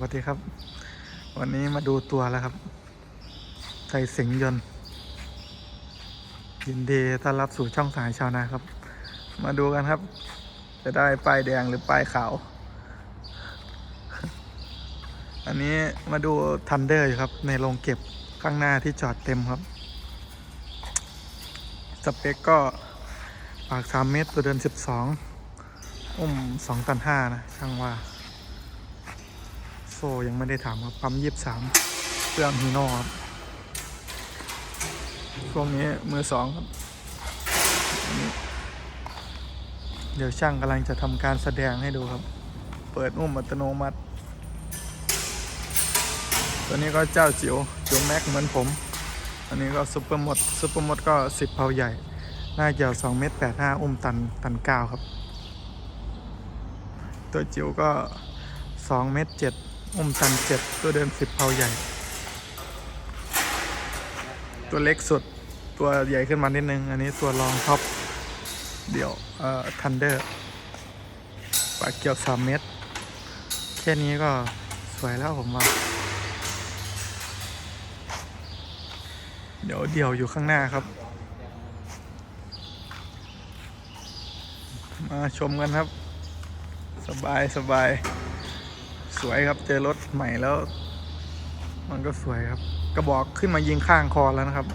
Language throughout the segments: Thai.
วัสดีครับ วันนี้มาดูตัวแล้วครับไทยสิงยนต์ ยินดีต้อนรับสู่ช่องสายชาวนาครับ มาดูกันครับ จะได้ป้ายแดงหรือป้ายขาว อันนี้มาดูทันเดอร์อยู่ครับ ในโรงเก็บข้างหน้าที่จอดเต็มครับ สเปคก็ปาก 3 เมตรตัวเดิน 12 อุ้ม 2 ตัน 5 นะ ช่างว่า โซยังไม่ได้ถามครับปั๊ม23เครื่องฮีโน่ครับช่วงนี้มือสองครับเดี๋ยวช่างกำลังจะทำการแสดงให้ดูครับ เปิดอุ้มอัตโนมัติ ตัวนี้ก็เจ้าจิ๋วจิ๋วแม็กเหมือนผม อันนี้ก็ซุปเปอร์มดซุปเปอร์มดก็10เผาใหญ่ หน้าเกี่ยว2เมตร85อุ้มตันตัน9ครับ ตัวจิ๋วก็2เมตร7 อุ้มตัน7ตัวเดิม10เผาใหญ่ ตัวเล็กสุดตัวใหญ่ขึ้นมานิดนึง อันนี้ตัวรองท็อป เดี๋ยวเอ่อทันเดอร์ปาเกี่ยว3เมตร แค่นี้ก็สวยแล้วผมว่า เดี๋ยวเดี่ยวอยู่ข้างหน้าครับ มาชมกันครับ สบายสบาย สวยครับเจอรถใหม่แล้ว มันก็สวยครับ กระบอกขึ้นมายิงข้างคอแล้วนะครับ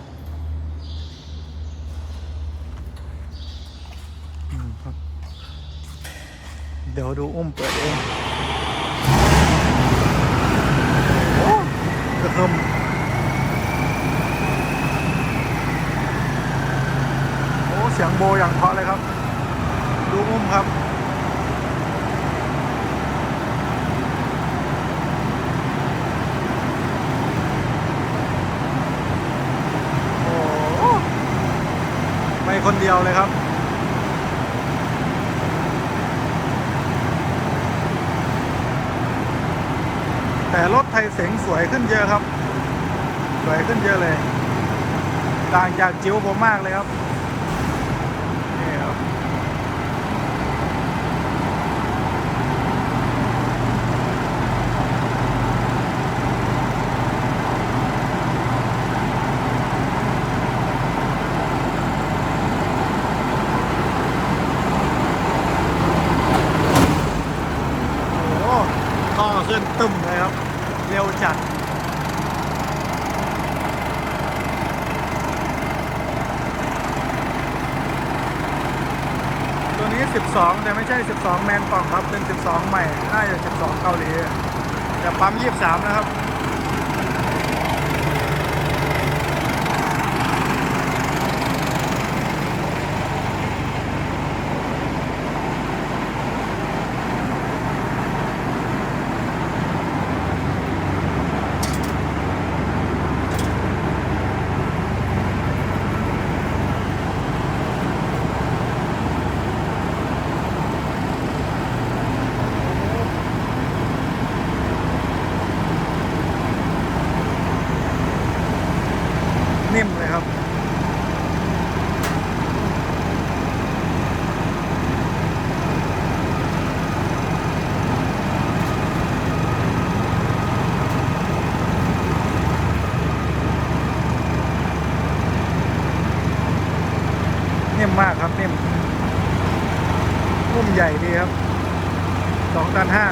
ครับ เดี๋ยวดูอุ้มเปิดเองโอ้กระเทิมโอ้เสียงโบอย่างเพาะเลยครับ ดูอุ้มครับ โอ้โห ไม่คนเดียวเลยครับ แต่รถไทยเสงสวยขึ้นเยอะครับ สวยขึ้นเยอะเลย ต่างจากจิ๋วผมมากเลยครับ นี่ครับ โอ้โหท่อ ขึ้นตึมเลยครับ เร็วจัดตัวนี้ 12 แต่ไม่ใช่ 12 แมนกล่องครับ เป็น 12 ใหม่ น่าจะ 12 เกาหลี แต่ปั๊ม 23 นะครับ นิ่มเลยครับ นิ่มมากครับนิ่มนุ่มใหญ่ดีครับ สองตันห้า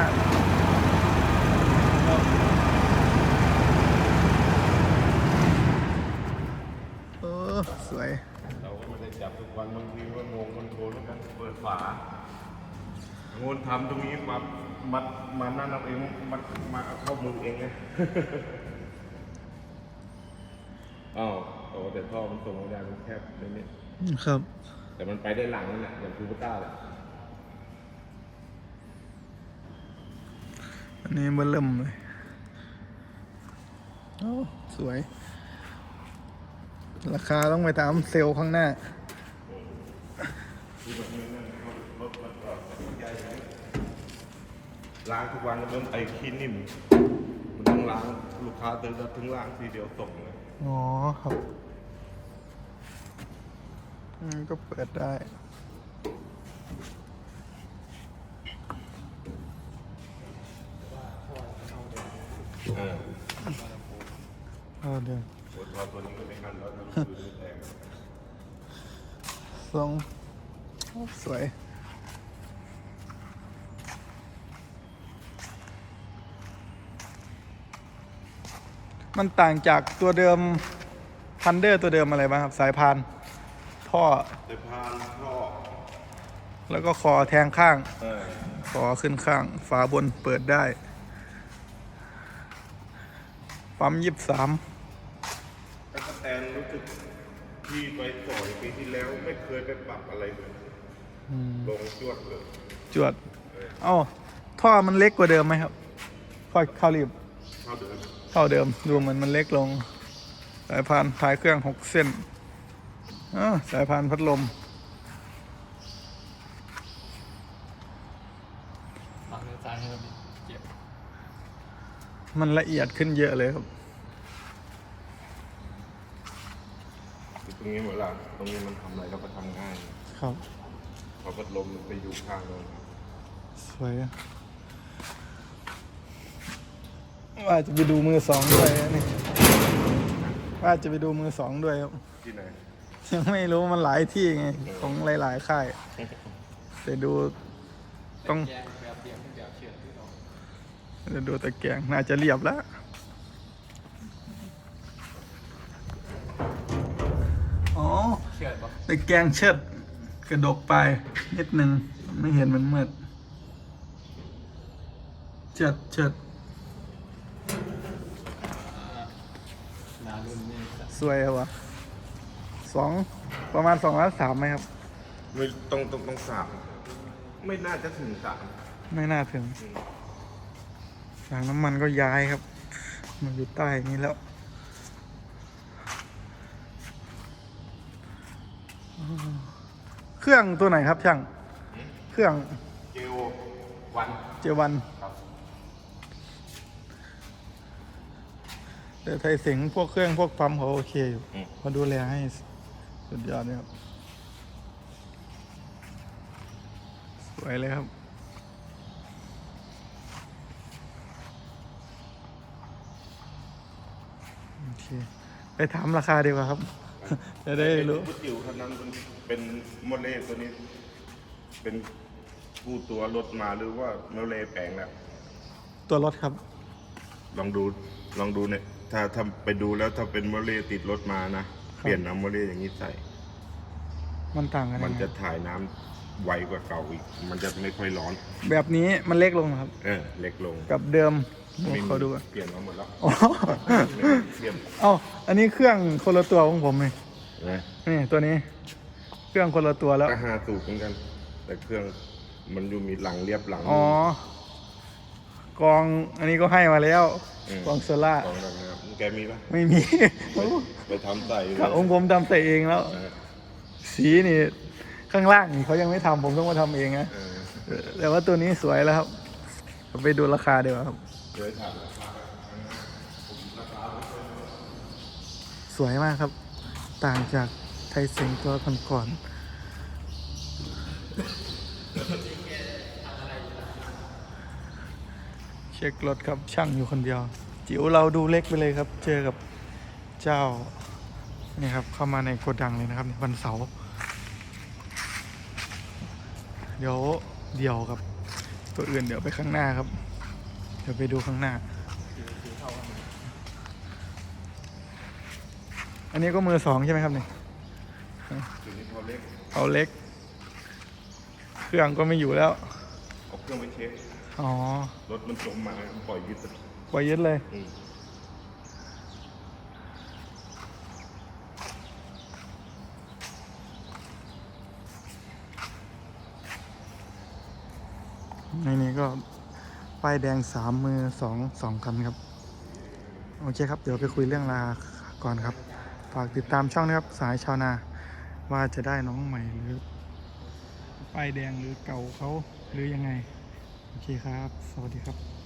เออสวย เราก็ไม่ได้จับทุกวันบางทีก็งงมันโทรแล้วกันเปิดฝางนทำตรงนี้มามามานั่นเอาเองมันมาเอาเข้ามือเองไง อ้าวโอ้แต่ท่อมันส่งไม่ได้มันแคบนิดนิดครับ แต่มันไปได้หลังนั่นแหละอย่างคูปต้าแหละ นนี้เบอร์เริ่มเลยโอ้สวย ราคาต้องไปตามเซลล์ข้างหน้า ล้างทุกวันแล้วมันไอ้ขี้นิ่ม มันต้องล้างลูกค้าตื่นแล้วถึงล้างทีเดียวส่งเลย อ๋อครับอืมก็เปิดได้ เออ เออเดี๋ยวตัวทอตัวนี้ก็ไม่กันแล้วทั้งคืนไม่แตกทรงสวย มันต่างจากตัวเดิมพันเดอร์ตัวเดิมอะไรบ้างครับ สายพาน ท่อแต่พานท่อ แล้วก็คอแทงข้างเออคอขึ้นข้าง ฝาบนเปิดได้ ปั๊มยี่สาม ตะกแตนรู้สึก ที่ไปต่อยปีที่แล้วไม่เคยไปปรับอะไรเลยลงจวดเลยจวดเอ้าท่อมันเล็กกว่าเดิมไหมครับท่อเข้ารีบ เท่าเดิมเท่าเดิมดูเหมือนมันเล็กลง สายพานท้ายเครื่องหกเส้นอาสายพานพัดลมบางเนื้อซ้ายให้เราเจ็บมันละเอียดขึ้นเยอะเลยครับ ตรงนี้เวลาตรงนี้มันทำอะไรเราก็ทำง่ายครับเพราะพัดลมมันไปอยู่ข้างโน้นสวยอะว่าจะไปดูมือสองด้วยนะนี่ว่าจะไปดูมือสองด้วยครับที่ไหนยังไม่รู้มันหลายที่ไงของหลาย ๆ ค่ายแต่ดูต้องแกงแบบเดียวเป็นแบบเชือดที่เราจะดูตะแกรงน่าจะเรียบแล้ว อ๋อเชือดปะตะแกรงเชิด กระดกไปนิดนึง ไม่เห็นมันมืดเชิดเชิดหนารุ่นนี้จะสวยอะวะสองประมาณสองล้านสามไหมครับ ไม่ต้องต้องต้องสามไม่น่าจะถึงสามไม่น่าถึงถังน้ำมันก็ย้ายครับ มันอยู่ใต้นี้แล้ว เครื่องตัวไหนครับช่าง เครื่องเจโอวันเจวันครับแต่ไทยสิงห์พวกเครื่องพวกปั๊มเขาโอเคอยู่อืมเขาดูแลให้สุดยอดเลยครับ สวยเลยครับโอเคไปถามราคาดีกว่าครับ จะได้รู้ ผู้จิ๋วคันนั้นเป็นเป็นโมเลตัวนี้ เป็นผู้ตัวรถมาหรือว่าโมเลแปลงแล้วตัวรถครับ ลองดูลองดูเนี่ย ถ้าถ้าไปดูแล้วถ้าเป็นโมเลติดรถมานะ เปลี่ยนน้ำโมเลอย่างนี้ใส่ มันต่างกันมันยังไง จะถ่ายน้ำ ไวกว่าเก่าอีก มันจะไม่ค่อยร้อน แบบนี้มันเล็กลงเหรอครับ เออ เล็กลงกับเดิมไม่มีเขาดูอะเปลี่ยนมาหมดแล้วอ๋อเปลี่ยนเอ้าอันนี้เครื่องคนละตัวของผมเลยนะนี่ตัวนี้ เครื่องคนละตัวแล้วก็ห้าสูบเหมือนกัน แต่เครื่องมันอยู่มีหลังเรียบหลังอ๋อกองอันนี้ก็ให้มาแล้วมกองโซล่า กองแบบนะครับแกมีปะไม่มีไปทำใส่เลยครับองค์ผมทำใส่เองแล้วเออสีนี่ ข้างล่างนี่เขายังไม่ทำผมต้องมาทำเองนะเออแต่ว่าตัวนี้สวยแล้วครับเราไปดูราคาดีกว่าครับเดี๋ยวถามราคาสวยมากครับ ต่างจากไทยเซ็งตัวก่อนๆเช็ครถครับช่างอยู่คนเดียว จิ๋วเราดูเล็กไปเลยครับ เจอกับเจ้านี่ครับเข้ามาในโกดังเลยนะครับในวันเสาร์ เดี๋ยวเดี๋ยวครับ ตัวอื่นเดี๋ยวไปข้างหน้าครับ เดี๋ยวไปดูข้างหน้า อันนี้ก็มือสองใช่ไหมครับเนี่ยตัวนี้เขาเล็กเอาเล็ก เครื่องก็ไม่อยู่แล้ว เอาเครื่องไปเช็ค อ๋อ รถมันจมมาปล่อยยึดปล่อยยึดเลย ในนี้ก็ป้ายแดงสามมือสองสองคันครับ โอเคครับ เดี๋ยวไปคุยเรื่องราคาก่อนครับ ฝากติดตามช่องนะครับสายชาวนา ว่าจะได้น้องใหม่หรือป้ายแดงหรือเก่าเขาหรือยังไง โอเคครับ สวัสดีครับ